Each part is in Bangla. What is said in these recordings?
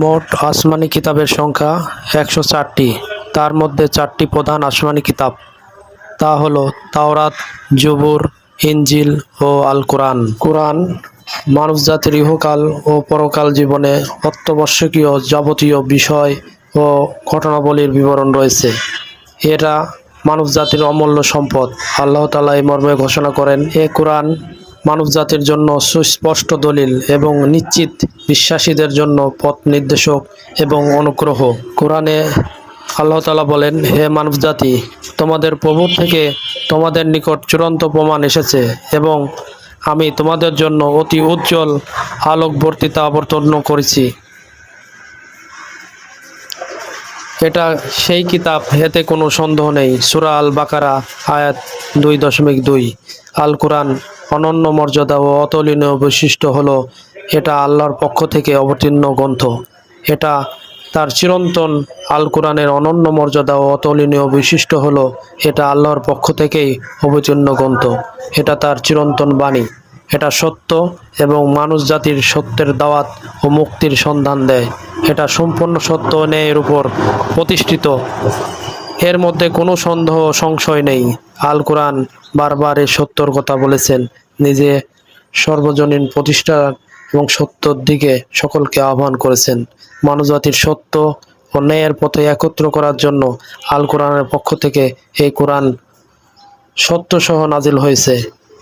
মোট আসমানি কিতাবের সংখ্যা একশো চারটি। তার মধ্যে চারটি প্রধান আসমানি কিতাব। তা হল তাওরাত জুবুর ইঞ্জিল ও আল কোরআন কোরআন মানবজাতির ইহকাল ও পরকাল জীবনে অত্যাবশ্যকীয় যাবতীয় বিষয় ও ঘটনাবলীর বিবরণ রয়েছে। এরা মানবজাতির অমূল্য সম্পদ। আল্লাহ তালা এই মর্মে ঘোষণা করেন, এ কোরআন মানবজাতির জন্য সুস্পষ্ট দলিল এবং নিশ্চিত বিশ্বাসীদের জন্য পথ নির্দেশক এবং অনুগ্রহ। কোরআনে আল্লাহ তালা বলেন, হে মানবজাতি, তোমাদের প্রভু থেকে তোমাদের নিকট চূড়ান্ত প্রমাণ এসেছে এবং আমি তোমাদের জন্য অতি উজ্জ্বল আলোকবর্তিতা অবতীর্ণ করেছি। এটা সেই কিতাব, এতে কোনো সন্দেহ নেই। সুরা আল বাকারা আয়াত দুই দশমিক দুই। আল কোরআন অনন্য মর্যাদা ও অতুলনীয় বৈশিষ্ট্য হলো এটা আল্লাহর পক্ষ থেকে অবতীর্ণ গ্রন্থ। এটা তার চিরন্তন আল কোরআনের অনন্য মর্যাদা ও অতুলনীয় বৈশিষ্ট্য হলো এটা আল্লাহর পক্ষ থেকেই অবতীর্ণ গ্রন্থ। এটা তার চিরন্তন বাণী। এটা সত্য এবং মানুষ জাতির সত্যের দাওয়াত ও মুক্তির সন্ধান দেয়। এটা সম্পূর্ণ সত্য ন্যায়ের উপর প্রতিষ্ঠিত। এর মধ্যে কোনো সন্দেহ সংশয় নেই। আল কোরআন বারবার এই সত্যর কথা বলেছেন। নিজে সর্বজনীন প্রতিষ্ঠা এবং সত্যর দিকে সকলকে আহ্বান করেছেন। মানবজাতির সত্য ও ন্যায়ের পথে একত্র করার জন্য আল কোরআনের পক্ষ থেকে এই কোরআন সত্যসহ নাজিল হয়েছে।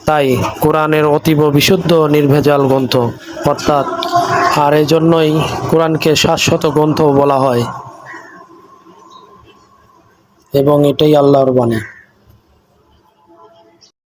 তাই কোরআনের অতীব বিশুদ্ধ নির্ভেজাল গ্রন্থ, অর্থাৎ আর এই জন্যই কোরআনকে শাশ্বত গ্রন্থ বলা হয়। এবং এটাই আল্লাহর বাণী।